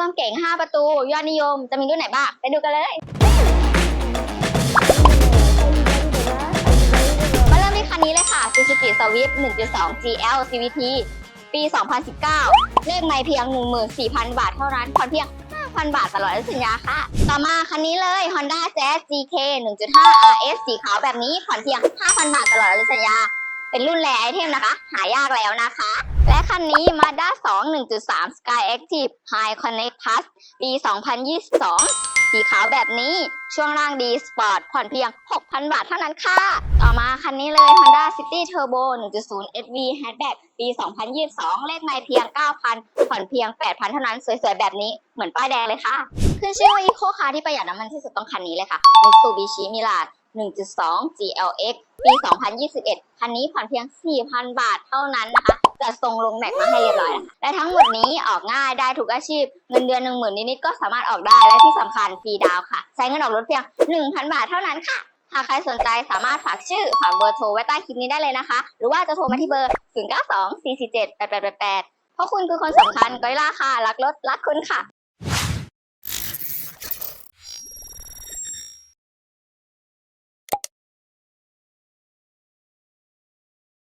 ่วมเก่ง 5 ประตู ยอดนิยม จะมีรุ่นไหนบ้าง ไปดูกันเลย มาเริ่มที่คันนี้เลยค่ะ Suzuki Swift 1.2 GL CVT ปี 2019 เลขไม่เพียง 14,000 บาทเท่านั้นผ่อนเพียง 5,000 บาทตลอดสัญญาค่ะ ต่อมาคันนี้เลย Honda Jazz GK 1.5 RS สีขาวแบบนี้ผ่อนเพียง 5,000 บาทตลอดสัญญา เป็นรุ่นแรไอเทมนะคะ หายากแล้วนะคะ และคันนี้ Mazda 2 1.3 Sky Active High Connect Plus ปี 2022 สีขาวแบบนี้ช่วงล่างดีสปอร์ตผ่อนเพียง 6,000 บาทเท่านั้นค่ะ ต่อมาคันนี้เลย Honda City Turbo 1.0 SV Hatchback ปี 2022 เลขไม่เพียง 9,000 ผ่อนเพียง 8,000 เท่านั้น สวยๆ แบบนี้เหมือนป้ายแดงเลยค่ะ ขึ้นชื่อว่าอีโคคาร์ที่ประหยัดน้ำมันที่สุดต้องคันนี้เลยค่ะ Mitsubishi Mirage 1.2 GLX ปี 2021 คันนี้ผ่อนเพียง 4,000 บาทเท่านั้นนะคะ จะทรงลงแม็กมาให้เรียบร้อยนะคะและทั้งหมดนี้ออกง่ายได้ทุกอาชีพ เงินเดือน 10,000 นิดๆก็สามารถออกได้ และที่สำคัญฟรีดาวค่ะ ใช้เงินออกรถเพียง 1,000 บาทเท่านั้นค่ะ หากใครสนใจสามารถฝากชื่อ ฝากเบอร์โทรไว้ใต้คลิปนี้ได้เลยนะคะ หรือว่าจะโทรมาที่เบอร์ 0924478888 เพราะคุณคือคนสำคัญก้อยล่าค่ะ รักรถ รักคุณค่ะ